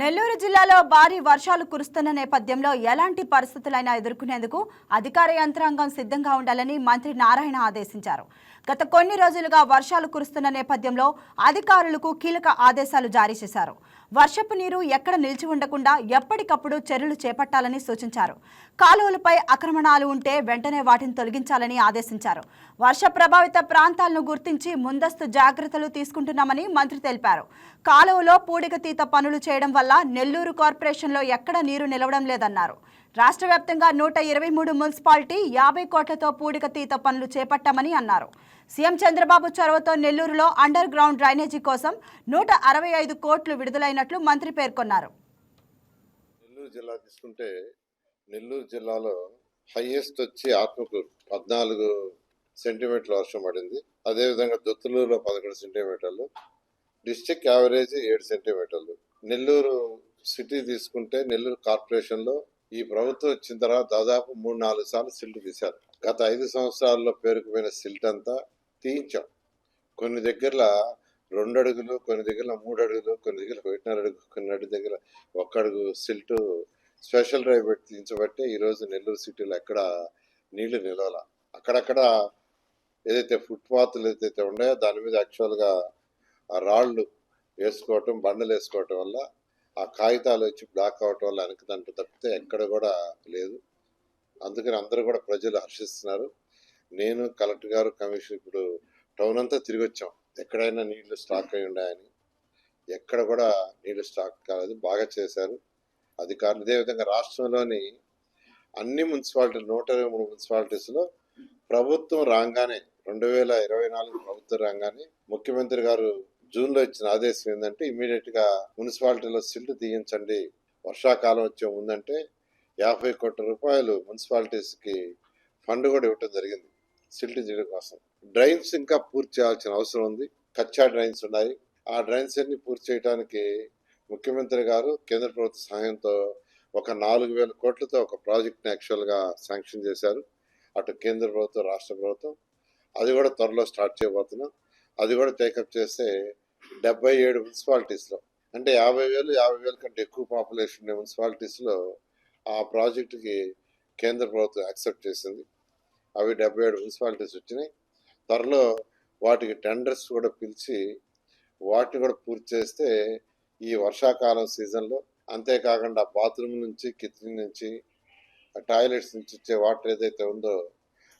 నెల్లూరు జిల్లాలో భారీ వర్షాలు కురుస్తున్న నేపథ్యంలో ఎలాంటి పరిస్థితులైనా ఎదుర్కొనేందుకు అధికార యంత్రాంగం సిద్ధంగా ఉండాలని మంత్రి నారాయణ ఆదేశించారు. గత కొన్ని రోజులుగా వర్షాలు కురుస్తున్న నేపథ్యంలో అధికారులకు కీలక ఆదేశాలు జారీ చేశారు. వర్షపు నీరు ఎక్కడ నిలిచి ఉండకుండా ఎప్పటికప్పుడు చర్యలు చేపట్టాలని సూచించారు. కాలువలపై ఆక్రమణాలు ఉంటే వెంటనే వాటిని తొలగించాలని ఆదేశించారు. వర్ష ప్రభావిత ప్రాంతాలను గుర్తించి ముందస్తు జాగ్రత్తలు తీసుకుంటున్నామని మంత్రి తెలిపారు. కాలువలో పూడికతీత పనులు చేయడం వల్ల నెల్లూరు కార్పొరేషన్లో ఎక్కడ నీరు నిలవడం లేదన్నారు. రాష్ట్ర వ్యాప్తంగా నూట ఇరవై మూడు మున్సిపాలిటీ యాభై కోట్లతో పూడికతీత పనులు చేపట్టామని అన్నారు. సీఎం చంద్రబాబు చొరవతో నెల్లూరులో అండర్ గ్రౌండ్ డ్రైనేజీ కోసం నూట అరవై ఐదు కోట్లు విడుదలైనట్లు మంత్రి పేర్కొన్నారు. నెల్లూరు జిల్లా తీసుకుంటే నెల్లూరు జిల్లాలో హైయెస్ట్ వచ్చి ఆత్మకూరు పద్నాలుగు సెంటీమీటర్ల వర్షం పడింది. అదేవిధంగా దొత్తులూరులో పదకొండు సెంటీమీటర్లు డిస్టిక్ యావరేజ్ ఏడు సెంటీమీటర్లు. నెల్లూరు సిటీ తీసుకుంటే నెల్లూరు కార్పొరేషన్లో ఈ ప్రభుత్వం వచ్చిన తర్వాత దాదాపు మూడు నాలుగు సార్లు సిల్ట్ తీశారు. గత ఐదు సంవత్సరాల్లో పేరుకుపోయిన సిల్ట్ అంతా తీయించాం. కొన్ని దగ్గర రెండు అడుగులు కొన్ని దగ్గర మూడు అడుగులు కొన్ని దగ్గర ఒకటిన్నర అడుగు కొన్ని అడుగు దగ్గర ఒక్క అడుగు సిల్ట్ స్పెషల్ డ్రైవ్ పెట్టి తీయించబట్టే ఈరోజు నెల్లూరు సిటీలో ఎక్కడ నీళ్ళు నిలవాల. అక్కడక్కడ ఏదైతే ఫుట్పాత్లు ఏదైతే ఉన్నాయో దాని మీద యాక్చువల్గా ఆ రాళ్ళు వేసుకోవటం బండలు వేసుకోవటం వల్ల ఆ కాగితాలు వచ్చి బ్లాక్ అవటం వల్ల వెనకదంట తప్పితే ఎక్కడ కూడా లేదు. అందుకని అందరూ కూడా ప్రజలు హర్షిస్తున్నారు. నేను కలెక్టర్ గారు కమిషన్ ఇప్పుడు టౌన్ అంతా తిరిగి వచ్చాం ఎక్కడైనా నీళ్ళు స్టాక్ అయి ఉన్నాయని. ఎక్కడ కూడా నీళ్ళు స్టాక్ కాలేదు. బాగా చేశారు. అధికారులు అదేవిధంగా రాష్ట్రంలోని అన్ని మున్సిపాలిటీ నూట ఇరవై మూడు మున్సిపాలిటీస్లో ప్రభుత్వం రాగానే రెండు వేల ఇరవై నాలుగు ప్రభుత్వం రాగానే ముఖ్యమంత్రి గారు జూన్లో ఇచ్చిన ఆదేశం ఏంటంటే ఇమీడియట్గా మున్సిపాలిటీలో సిల్ట్ తీయించండి. వర్షాకాలం వచ్చే ముందంటే యాభై కోట్ల రూపాయలు మున్సిపాలిటీస్కి ఫండ్ కూడా ఇవ్వటం జరిగింది. సిల్ట్ చేయడం కోసం. డ్రైన్స్ ఇంకా పూర్తి చేయాల్సిన అవసరం ఉంది. కచ్చా డ్రైన్స్ ఉన్నాయి. ఆ డ్రైన్స్ అన్ని పూర్తి చేయడానికి ముఖ్యమంత్రి గారు కేంద్ర ప్రభుత్వ సహాయంతో ఒక నాలుగు వేల కోట్లతో ఒక ప్రాజెక్ట్ని యాక్చువల్గా శాంక్షన్ చేశారు. అటు కేంద్ర ప్రభుత్వం రాష్ట్ర ప్రభుత్వం. అది కూడా త్వరలో స్టార్ట్ చేయబోతున్నాం. అది కూడా టేకప్ చేస్తే డెబ్బై ఏడు మున్సిపాలిటీస్లో అంటే యాభై వేలు యాభై వేల కంటే ఎక్కువ పాపులేషన్ మున్సిపాలిటీస్లో ఆ ప్రాజెక్టుకి కేంద్ర ప్రభుత్వం యాక్సెప్ట్ చేసింది. అవి డెబ్బై ఏడు మున్సిపాలిటీస్ వచ్చినాయి. త్వరలో వాటికి టెండర్స్ కూడా పిలిచి వాటిని కూడా పూర్తి చేస్తే ఈ వర్షాకాలం సీజన్లో అంతేకాకుండా బాత్రూమ్ నుంచి కిచెన్ నుంచి టాయిలెట్స్ నుంచి వచ్చే వాటర్ ఏదైతే ఉందో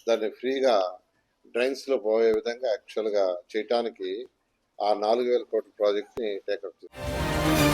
దాన్ని ఫ్రీగా డ్రైన్స్లో పోయే విధంగా యాక్చువల్గా చేయటానికి ఆ నాలుగు వేల కోట్ల ప్రాజెక్ట్ని టేకప్ చేశారు.